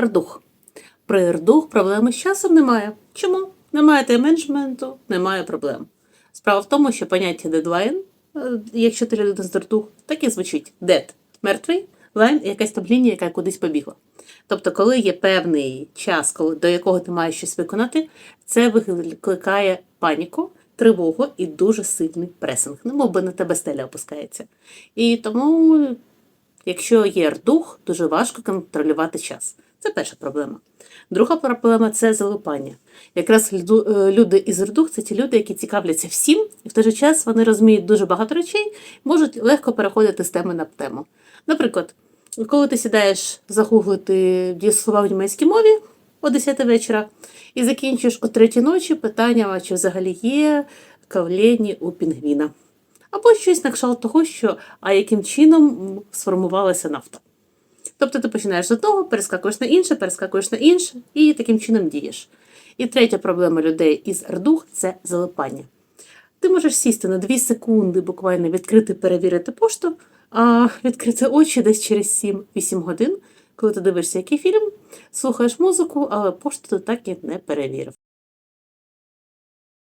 Рдух. При рдух проблеми з часом немає. Чому? Немає тайм-менеджменту, немає проблем. Справа в тому, що поняття дедлайн, е, якщо ти людина з рдух, так і звучить dead – мертвий, лайн – якась там лінія, яка кудись побігла. Тобто, коли є певний час, коли, до якого ти маєш щось виконати, це викликає паніку, тривогу і дуже сильний пресинг. Ну, мов би на тебе стеля опускається. І тому Якщо є рдух, дуже важко контролювати час. Це перша проблема. Друга проблема це залипання. Якраз е, люди із рдух це ті люди, які цікавляться всім, і в той же час вони розуміють дуже багато речей, можуть легко переходити з теми на тему. Наприклад, коли ти сідаєш загуглити дієслова в німецькій мові о 10 вечора і закінчиш о 3 ночі питання, чи взагалі є кавлені у пінгвіна або щось на кшталт того, що а яким чином сформувалася нафта. Тобто ти починаєш з одного, перескакуєш на інше, перескакуєш на інше і таким чином дієш. І третя проблема людей із рдух це залипання. Ти можеш сісти на 2 секунди, буквально відкрити, перевірити пошту, а відкрити очі десь через 7-8 годин, коли ти дивишся який фільм, слухаєш музику, але пошту ти так і не перевірив.